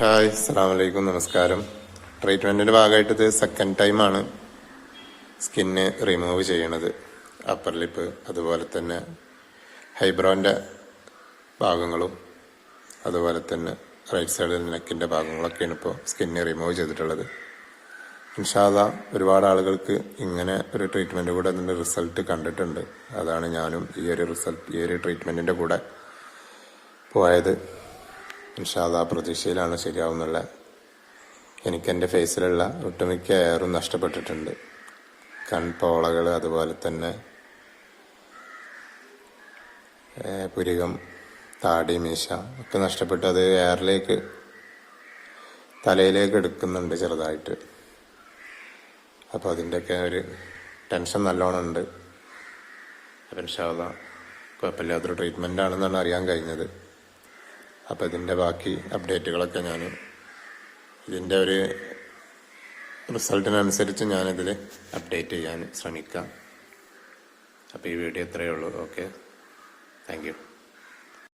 Hi അസ്സാം വലൈക്കും നമസ്കാരം ട്രീറ്റ്മെന്റിന്റെ ഭാഗമായിട്ട് ഇത് സെക്കൻഡ് ടൈമാണ് സ്കിന്ന് റിമൂവ് ചെയ്യണത്. അപ്പർ ലിപ്പ് അതുപോലെ തന്നെ ഹൈബ്രോന്റെ ഭാഗങ്ങളും അതുപോലെ തന്നെ റൈറ്റ് സൈഡിൽ നെക്കിന്റെ ഭാഗങ്ങളൊക്കെയാണ് ഇപ്പോൾ സ്കിന്ന് റിമൂവ് ചെയ്തിട്ടുള്ളത്. ഇൻഷാദ ഒരുപാട് ആളുകൾക്ക് ഇങ്ങനെ ഒരു ട്രീറ്റ്മെന്റ് കൂടെ അതിന്റെ റിസൾട്ട് കണ്ടിട്ടുണ്ട്. അതാണ് ഞാനും ഈ ഒരു റിസൾട്ട് ഈ ഒരു ട്രീറ്റ്മെന്റിന്റെ കൂടെ പോയത്. ഇൻഷാല്ല പ്രതീക്ഷയിലാണ് ശരിയാവുന്നുള്ള. എനിക്ക് എന്റെ ഫേസിലുള്ള ഒട്ടുമിക്ക എയറും നഷ്ടപ്പെട്ടിട്ടുണ്ട്. കൺപോളകൾ അതുപോലെ തന്നെ പുരികം താടി മീശ ഒക്കെ നഷ്ടപ്പെട്ട് അത് എയറിലേക്ക് തലയിലേക്ക് എടുക്കുന്നുണ്ട് ചെറുതായിട്ട്. അപ്പോൾ അതിന്റെയൊക്കെ ഒരു ടെൻഷൻ നല്ലോണം ഉണ്ട് അപ്പം ഇൻഷാല്ല കുഴപ്പമില്ലാത്തൊരു ട്രീറ്റ്മെന്റ് ആണെന്നാണ് അറിയാൻ കഴിഞ്ഞത്. അപ്പോൾ ഇതിന്റെ ബാക്കി അപ്ഡേറ്റുകളൊക്കെ ഞാൻ ഇതിന്റെ ഒരു റിസൾട്ടിനനുസരിച്ച് ഞാനിതിൽ അപ്ഡേറ്റ് ചെയ്യാൻ ശ്രമിക്കാം. അപ്പോൾ ഈ വീഡിയോ ഇത്രയേ ഉള്ളൂ. ഓക്കെ. താങ്ക്